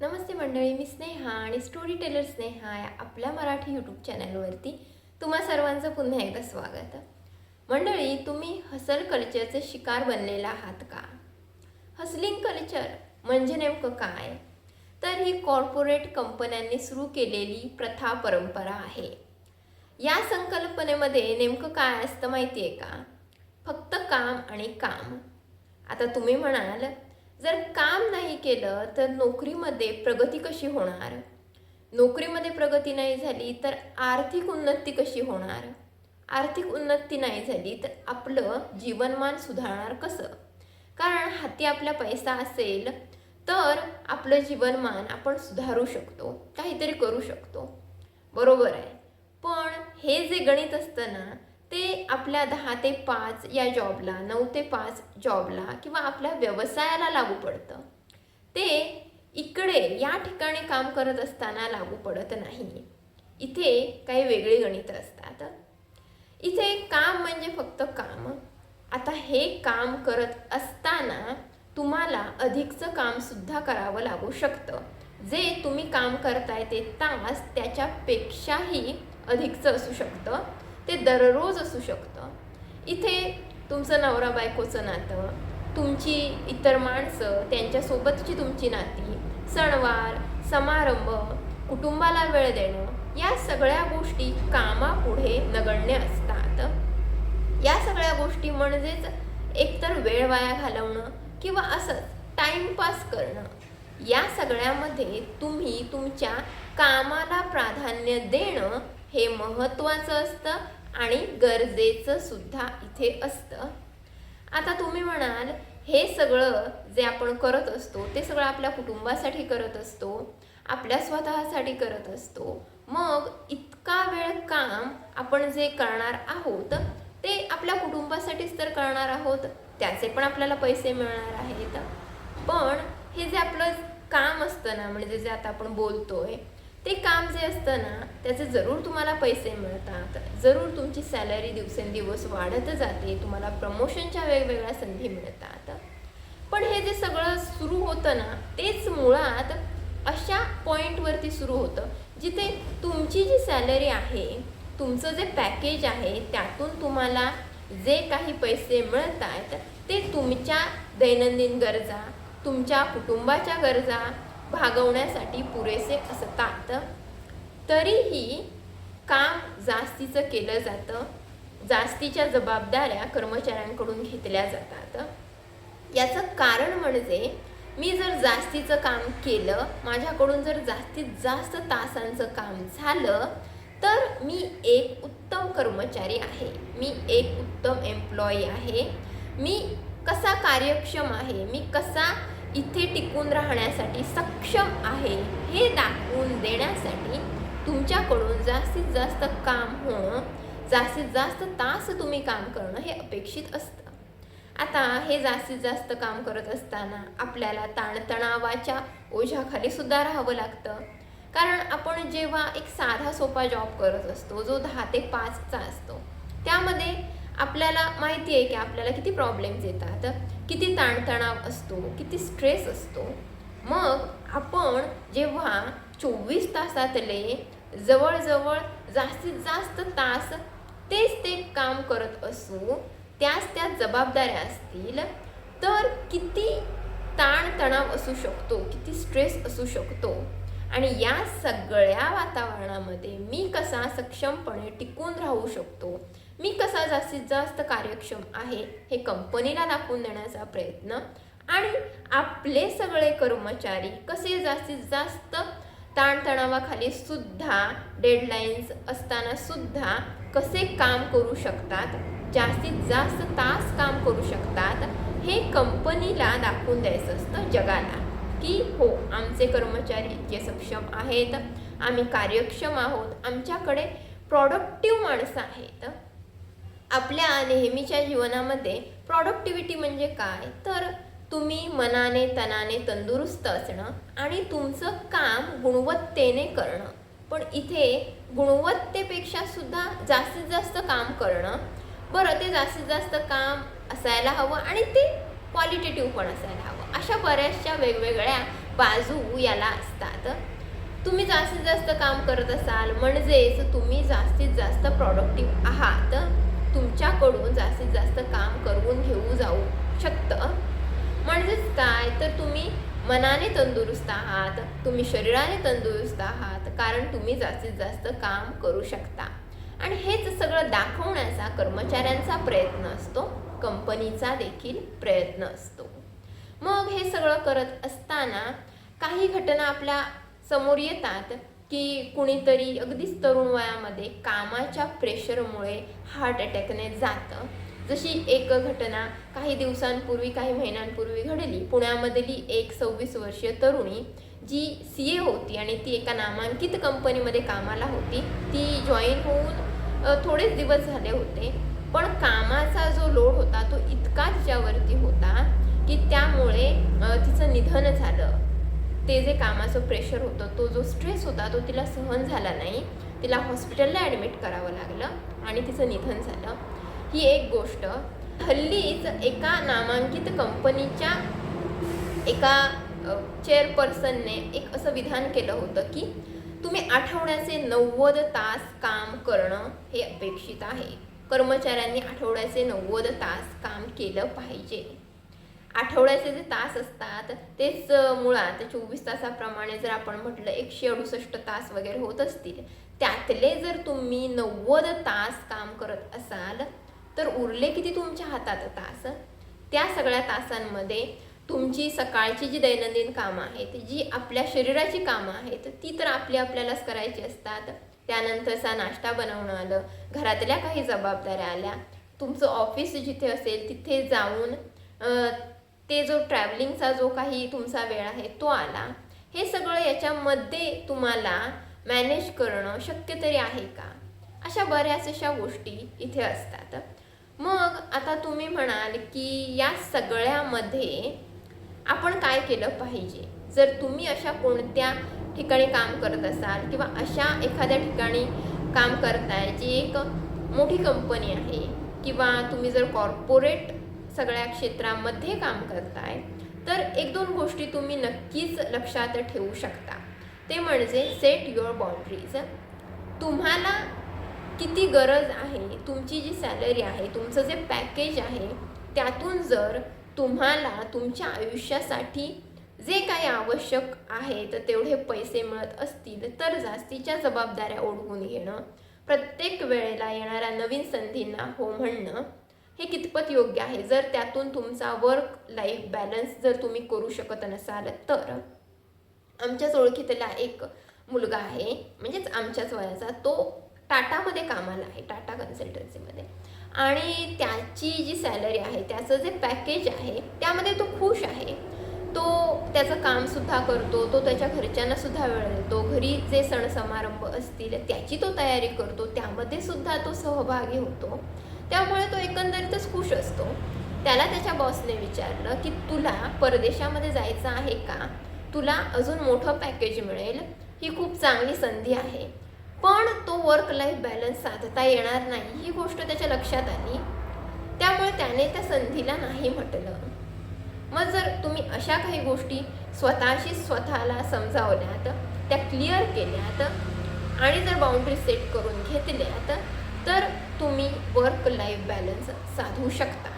नमस्ते मंडळी मी स्नेहा आणि story teller Sneha या आपल्या मराठी यूट्यूब चॅनलवरती तुम्हा सर्वांचं पुन्हा एकदा स्वागत. मंडळी तुम्ही हसल कल्चरचे शिकार बनलेला आहात का? हसलिंग कल्चर म्हणजे नेमकं काय? तर ही कॉर्पोरेट कंपन्यांनी सुरू केलेली प्रथा परंपरा आहे. या संकल्पनेमध्ये नेमकं काय असतं माहिती आहे का? फक्त काम आणि काम. आता तुम्ही म्हणाल जर काम नाही केलं तर नोकरीमध्ये प्रगती कशी होणार? नोकरीमध्ये प्रगती नाही झाली तर आर्थिक उन्नती कशी होणार? आर्थिक उन्नती नाही झाली तर आपलं जीवनमान सुधारणार कसं? कारण हाती आपला पैसा असेल तर आपलं जीवनमान आपण सुधारू शकतो काहीतरी करू शकतो. बरोबर आहे. पण हे जे गणित असतं ना ते आपल्या दहा ते पाच या जॉबला नऊ ते पाच जॉबला किंवा आपल्या व्यवसायाला लागू पडतं. ते इकडे या ठिकाणी काम करत असताना लागू पडत नाही. इथे काही वेगळी गणितं असतात. इथे काम म्हणजे फक्त काम. आता हे काम करत असताना तुम्हाला अधिकचं कामसुद्धा करावं लागू शकतं. जे तुम्ही काम करताय ते तास त्याच्यापेक्षाही अधिकचं असू शकतं. ते दररोज असू शकतं. इथे तुमचं नवरा बायकोचं नातं तुमची इतर माणसं त्यांच्यासोबतची तुमची नाती सणवार समारंभ कुटुंबाला वेळ देणं या सगळ्या गोष्टी कामापुढे नगण्य असतात. या सगळ्या गोष्टी म्हणजेच एकतर वेळ वाया घालवणं किंवा असंच टाइमपास करणं. या सगळ्यामध्ये तुम्ही तुमच्या कामाला प्राधान्य देणं हे महत्त्वाचं असतं. आणि गरजेचं सुद्धा इथे असतं. आता तुम्ही म्हणाल हे सगळं जे आपण करत असतो ते सगळं आपल्या कुटुंबासाठी करत असतो आपल्या स्वतःसाठी करत असतो. मग इतका वेळ काम आपण जे करणार आहोत ते आपल्या कुटुंबासाठीच तर करणार आहोत त्याचे पण आपल्याला पैसे मिळणार आहेत. पण हे जे आपलं काम असतं ना म्हणजे जे आता आपण बोलतोय ते काम जे असतं ना त्याचे जरूर तुम्हाला पैसे मिळतात. जरूर तुमची सॅलरी दिवसेंदिवस वाढत जाते तुम्हाला प्रमोशनच्या वेगवेगळ्या संधी मिळतात. पण हे जे सगळं सुरू होतं ना तेच मुळात अशा पॉईंटवरती सुरू होतं जिथे तुमची जी सॅलरी आहे तुमचं जे पॅकेज आहे त्यातून तुम्हाला जे काही पैसे मिळत आहेत ते तुमच्या दैनंदिन गरजा तुमच्या कुटुंबाच्या गरजा भागवण्यासाठी पुरेसे असतात. तरीही काम जास्तीचं केलं जातं. जास्तीच्या जबाबदाऱ्या कर्मचाऱ्यांकडून घेतल्या जातात. याचं कारण म्हणजे मी जर जास्तीचं काम केलं माझ्याकडून जर जास्तीत जास्त तासांचं काम झालं तर मी एक उत्तम कर्मचारी आहे. मी एक उत्तम एम्प्लॉई आहे. मी कसा कार्यक्षम आहे? मी कसा इथे टिकून राहण्यासाठी सक्षम आहे हे दाखवून देण्यासाठी तुमच्याकडून जास्तीत जास्त काम होणं जास्तीत जास्त तास तुम्ही काम करणं हे अपेक्षित असतं. आता हे जास्तीत जास्त काम करत असताना आपल्याला ताणतणावाच्या ओझ्याखाली सुद्धा राहावं लागतं. कारण आपण जेव्हा एक साधा सोपा जॉब करत असतो जो दहा ते पाचचा असतो त्यामध्ये आपल्याला माहिती आहे की आपल्याला किती प्रॉब्लेम्स येतात. किती ताणतणाव असतो किती स्ट्रेस असतो. मग आपण जेव्हा चोवीस तासातले जवळजवळ जास्तीत जास्त तास तेच ते काम करत असू त्याच त्या जबाबदाऱ्या असतील तर किती ताणतणाव असू शकतो किती स्ट्रेस असू शकतो. आणि या सगळ्या वातावरणामध्ये मी कसा सक्षमपणे टिकून राहू शकतो मी कसा जास्तीत जास्त कार्यक्षम आहे हे कंपनीला दाखवून देण्याचा प्रयत्न आणि आपले सगळे कर्मचारी कसे जास्तीत जास्त ताणतणावाखाली सुद्धा डेडलाईन्स असताना सुद्धा कसे काम करू शकतात जास्तीत जास्त तास काम करू शकतात हे कंपनीला दाखवून द्यायचं असतं जगाला. की हो आमचे कर्मचारी इतके सक्षम आहेत आम्ही कार्यक्षम आहोत आमच्याकडे प्रॉडक्टिव्ह माणसं आहेत. आपल्या नेहमीच्या जीवनामध्ये प्रॉडक्टिव्हिटी म्हणजे काय? तर तुम्ही मनाने तनाने तंदुरुस्त असणं आणि तुमचं काम गुणवत्तेने करणं. पण इथे गुणवत्तेपेक्षा सुद्धा जास्तीत जास्त काम करणं. बरं ते जास्तीत जास्त काम असायला हवं आणि ते क्वालिटेटिव्ह पण असायला हवं. अशा बऱ्याचशा वेगवेगळ्या बाजू याला असतात. तुम्ही जास्तीत जास्त काम करत असाल म्हणजेच तुम्ही जास्तीत जास्त प्रॉडक्टिव्ह आहात. तुमच्याकडून जास्तीत जास्त काम करून घेऊ जाऊ शकतं. म्हणजेच काय? तर तुम्ही मनाने तंदुरुस्त आहात तुम्ही शरीराने तंदुरुस्त आहात कारण तुम्ही जास्तीत जास्त काम करू शकता. आणि हेच सगळं दाखवण्याचा कर्मचाऱ्यांचा प्रयत्न असतो कंपनीचा देखील प्रयत्न असतो. मग हे सगळं करत असताना काही घटना आपल्यासमोर येतात. की कुणीतरी अगदीच तरुण वयामध्ये कामाच्या प्रेशरमुळे हार्ट अटॅकने जातं. जशी एक घटना काही दिवसांपूर्वी काही महिन्यांपूर्वी घडली. पुण्यामधली एक सव्वीस वर्षीय तरुणी जी सी ए होती आणि ती एका नामांकित कंपनीमध्ये कामाला होती. ती जॉईन होऊन थोडेच दिवस झाले होते. पण कामाचा जो लोड होता तो इतका तिच्यावरती होता की त्यामुळे तिचं निधन झालं. ते जे कामाचं प्रेशर होतं तो जो स्ट्रेस होता तो तिला सहन झाला नाही. तिला हॉस्पिटलला ॲडमिट करावं लागलं आणि तिचं निधन झालं. ही एक गोष्ट. हल्लीच एका नामांकित कंपनीच्या एका चेअरपर्सनने एक असं विधान केलं होतं की तुम्ही आठवड्याचे नव्वद तास काम करणं हे अपेक्षित आहे. कर्मचाऱ्यांनी आठवड्याचे नव्वद तास काम केलं पाहिजे. आठवड्याचे जे तास असतात तेच मुळात चोवीस तासाप्रमाणे जर आपण म्हटलं एकशे अडुसष्ट तास वगैरे होत असतील. त्यातले जर तुम्ही नव्वद तास काम करत असाल तर उरले किती तुमच्या हातात तास? त्या सगळ्या तासांमध्ये तुमची सकाळची जी दैनंदिन कामं आहेत जी आपल्या शरीराची कामं आहेत ती तर आपली आपल्यालाच करायची असतात. त्यानंतरचा नाश्ता बनवणं आलं घरातल्या काही जबाबदाऱ्या आल्या तुमचं ऑफिस जिथे असेल तिथे जाऊन ते जो ट्रॅव्हलिंगचा जो काही तुमचा वेळ आहे तो आला. हे सगळं याच्यामध्ये तुम्हाला मॅनेज करणं शक्य तरी आहे का? अशा बऱ्याच अशा गोष्टी इथे असतात. मग आता तुम्ही म्हणाल की या सगळ्यामध्ये आपण काय केलं पाहिजे? जर तुम्ही अशा कोणत्या ठिकाणी काम करत असाल किंवा अशा एखाद्या ठिकाणी काम करताय जी एक मोठी कंपनी आहे किंवा तुम्ही जर कॉर्पोरेट सगळ्या क्षेत्रामध्ये काम करताय तर एक दोन गोष्टी तुम्ही नक्कीच लक्षात ठेवू शकता. ते म्हणजे सेट युअर बाउंड्रीज तुम्हाला किती गरज आहे तुमची जी सॅलरी आहे तुमचं जे पॅकेज आहे त्यातून जर तुम्हाला तुमच्या आयुष्यासाठी जे काही आवश्यक आहे तर तेवढे पैसे मिळत असतील तर जास्तीच्या जबाबदाऱ्या ओढवून घेणं प्रत्येक वेळेला येणाऱ्या नवीन संधींना हो म्हणणं हे कितपत योग्य आहे? जर त्यातून तुमचा वर्क लाईफ बॅलन्स जर तुम्ही करू शकत नसाल तर. आमच्याच ओळखीतला एक मुलगा आहे म्हणजेच आमच्याच वयाचा तो टाटामध्ये कामाला आहे टाटा कन्सल्टन्सीमध्ये. आणि त्याची जी सॅलरी आहे त्याचं जे पॅकेज आहे त्यामध्ये तो खुश आहे. तो त्याचं कामसुद्धा करतो तो त्याच्या घरच्यांनासुद्धा वेळ देतो घरी जे सण समारंभ असतील त्याची तो तयारी करतो त्यामध्ये सुद्धा तो सहभागी होतो. त्यामुळे तो एकंदरीतच खुश असतो. त्याला त्याच्या बॉसने विचारलं की तुला परदेशामध्ये जायचं आहे का? तुला अजून मोठं पॅकेज मिळेल. ही खूप चांगली संधी आहे. पण तो वर्क लाईफ बॅलन्स साधता येणार नाही. ही गोष्ट त्याच्या लक्षात आली. त्यामुळे त्याने त्या संधीला नाही म्हटलं. मग जर तुम्ही अशा काही गोष्टी स्वतःशी स्वतःला समजावल्यात त्या क्लिअर केल्यात आणि जर बाउंड्री सेट करून घेतल्यात तर तुम्ही वर्क लाईफ बॅलन्स साधू शकता.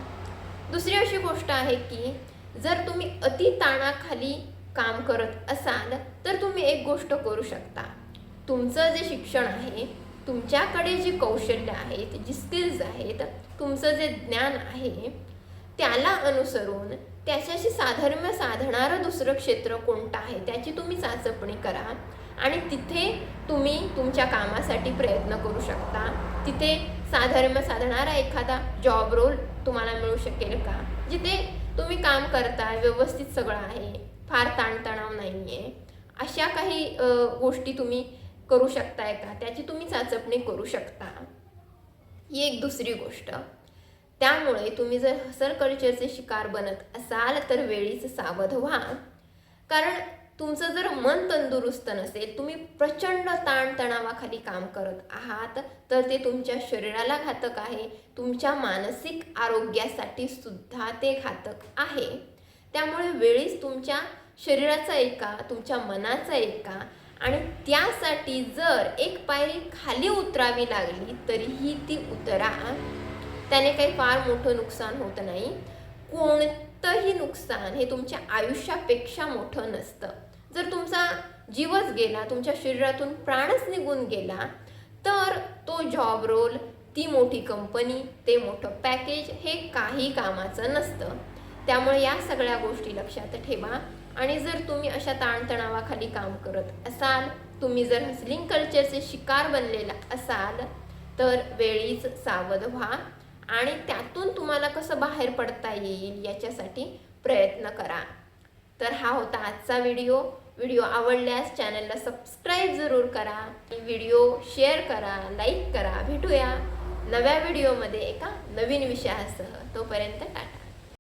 दुसरी अशी गोष्ट आहे की जर तुम्ही अति ताणाखाली काम करत असाल तर तुम्ही एक गोष्ट करू शकता. तुमचं जे शिक्षण आहे तुमच्याकडे जी कौशल्य आहेत जी स्किल्स आहेत तुमचं जे ज्ञान आहे त्याला अनुसरून त्याच्याशी साधर्म्य साधणारं दुसरं क्षेत्र कोणतं आहे त्याची तुम्ही चाचपणी करा आणि तिथे तुम्ही तुमच्या कामासाठी प्रयत्न करू शकता. तिथे साधर्म्य साधणारा एखादा जॉब रोल तुम्हाला मिळू शकेल का? जिथे तुम्ही काम करताय व्यवस्थित सगळं आहे फार ताणतणाव नाही आहे अशा काही गोष्टी तुम्ही करू शकताय का? त्याची तुम्ही चाचपणी करू शकता. ही एक दुसरी गोष्ट. त्यामुळे तुम्ही जर हसर कल्चरचे शिकार बनत असाल तर वेळीच सावध व्हा. कारण तुमचं जर मन तंदुरुस्त नसेल तुम्ही प्रचंड ताणतणावाखाली काम करत आहात तर ते तुमच्या शरीराला घातक आहे. तुमच्या मानसिक आरोग्यासाठी सुद्धा ते घातक आहे. त्यामुळे वेळीच तुमच्या शरीराचं ऐका तुमच्या मनाचं ऐका आणि त्यासाठी जर एक पायरी खाली उतरावी लागली तरीही ती उतरा. त्याने काही फार मोठं नुकसान होत नाही. कोणतंही नुकसान हे तुमच्या आयुष्यापेक्षा मोठं नसतं. जर तुमचा जीवच गेला तुमच्या शरीरातून प्राणच निघून गेला तर तो जॉब रोल ती मोठी कंपनी ते मोठं पॅकेज हे काही कामाचं नसतं. त्यामुळे या सगळ्या गोष्टी लक्षात ठेवा. आणि जर तुम्ही अशा ताणतणावाखाली काम करत असाल तुम्ही जर हसलिंग कल्चरचे शिकार बनलेला असाल तर वेळीच सावध व्हा आणि त्यातून तुम्हाला कसं बाहेर पडता येईल याच्यासाठी प्रयत्न करा. तर हा होता आजचा व्हिडिओ व्हिडिओ आवडल्यास चॅनलला सबस्क्राईब जरूर करा. व्हिडिओ शेअर करा लाईक करा. भेटूया नव्या व्हिडिओमध्ये एका नवीन विषयासह. तोपर्यंत टाटा.